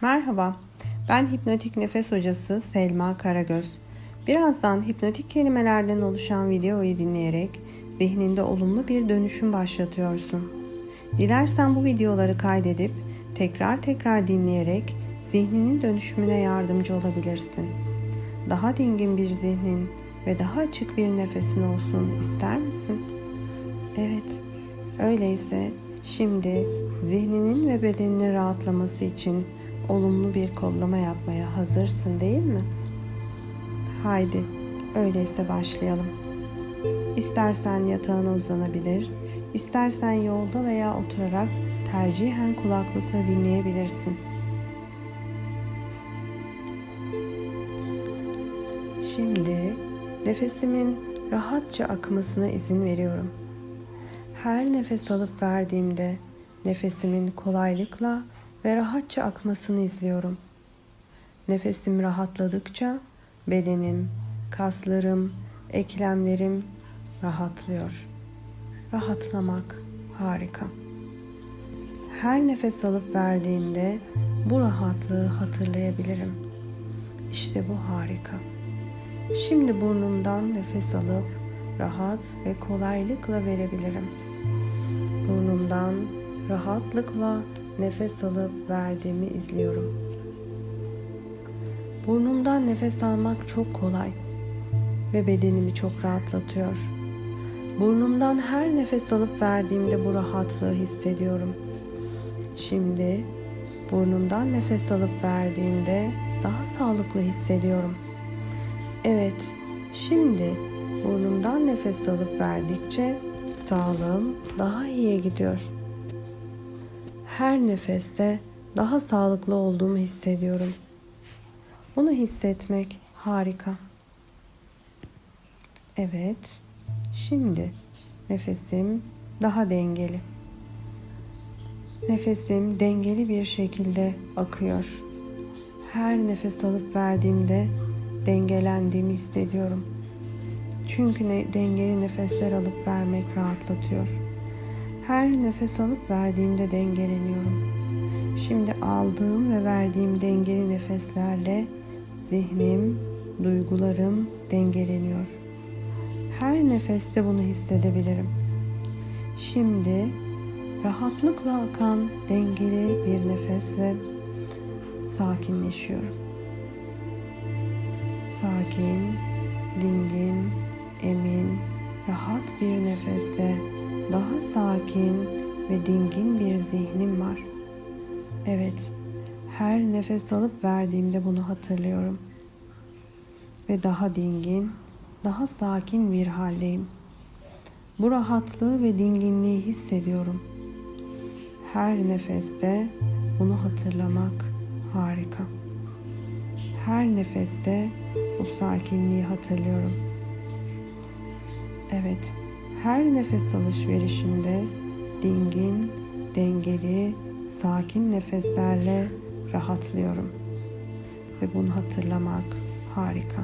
Merhaba, ben hipnotik nefes hocası Selma Karagöz. Birazdan hipnotik kelimelerden oluşan videoyu dinleyerek zihninde olumlu bir dönüşüm başlatıyorsun. Dilersen bu videoları kaydedip tekrar tekrar dinleyerek zihninin dönüşümüne yardımcı olabilirsin. Daha dingin bir zihnin ve daha açık bir nefesin olsun ister misin? Evet, öyleyse şimdi zihninin ve bedeninin rahatlaması için olumlu bir kollama yapmaya hazırsın değil mi? Haydi, öyleyse başlayalım. İstersen yatağına uzanabilir, istersen yolda veya oturarak tercihen kulaklıkla dinleyebilirsin. Şimdi nefesimin rahatça akmasına izin veriyorum. Her nefes alıp verdiğimde nefesimin kolaylıkla ve rahatça akmasını izliyorum. Nefesim rahatladıkça bedenim, kaslarım, eklemlerim rahatlıyor. Rahatlamak harika. Her nefes alıp verdiğimde bu rahatlığı hatırlayabilirim. İşte bu harika. Şimdi burnumdan nefes alıp rahat ve kolaylıkla verebilirim. Burnumdan rahatlıkla nefes alıp verdiğimi izliyorum. Burnumdan nefes almak çok kolay ve bedenimi çok rahatlatıyor. Burnumdan her nefes alıp verdiğimde bu rahatlığı hissediyorum. Şimdi burnumdan nefes alıp verdiğimde daha sağlıklı hissediyorum. Evet, şimdi burnumdan nefes alıp verdikçe sağlığım daha iyiye gidiyor. Her nefeste daha sağlıklı olduğumu hissediyorum. Bunu hissetmek harika. Evet, şimdi nefesim daha dengeli. Nefesim dengeli bir şekilde akıyor. Her nefes alıp verdiğimde dengelendiğimi hissediyorum. Çünkü ne, dengeli nefesler alıp vermek rahatlatıyor. Her nefes alıp verdiğimde dengeleniyorum. Şimdi aldığım ve verdiğim dengeli nefeslerle zihnim, duygularım dengeleniyor. Her nefeste bunu hissedebilirim. Şimdi rahatlıkla akan dengeli bir nefesle sakinleşiyorum. Sakin, dingin, emin, rahat bir nefesle daha sakin ve dingin bir zihnim var. Evet, her nefes alıp verdiğimde bunu hatırlıyorum. Ve daha dingin, daha sakin bir haldeyim. Bu rahatlığı ve dinginliği hissediyorum. Her nefeste bunu hatırlamak harika. Her nefeste bu sakinliği hatırlıyorum. Evet, her nefes alışverişimde dingin, dengeli, sakin nefeslerle rahatlıyorum. Ve bunu hatırlamak harika.